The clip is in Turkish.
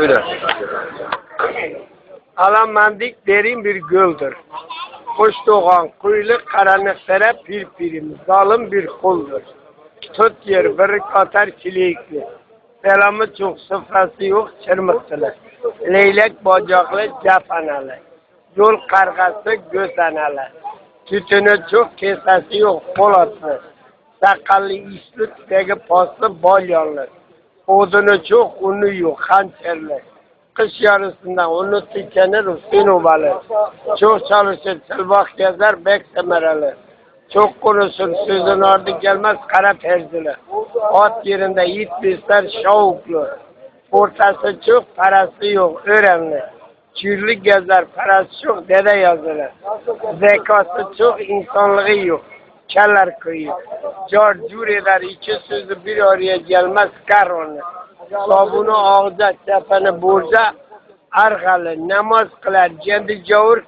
Buyurun. Alamandik derin bir göldür. Kuş doğan kuyruk karanlıklara pir pirim, zalim bir kuldur. Tut yer bir katar çilekli. Selamı çok sıfrası yok çırmıktılı. Leylek bacaklı cepanalı. Yol kargası göz analı. Tütünü çok kesesi yok polatlı. Sakallı işli tüfeği paslı balyalı. Odunu çok unu yok hançerli. Kış yarısında onu tükenir Hüseyin obalı. Çok çalışır çılbak gezer bek semereli. Çok konuşur sözün ardı gelmez kara terzili. At yerinde yiğit besler şavuklu. Ortası çok parası yok öğrenli. Çürlü gezer parası çok dede yazılı. Zekası çok insanlığı yok. Keller kıyı. Car cür eder iki sözü bir araya gelmez kar onu. Sabunu ağza tepeni borca argalı namaz kılar kendi cavur.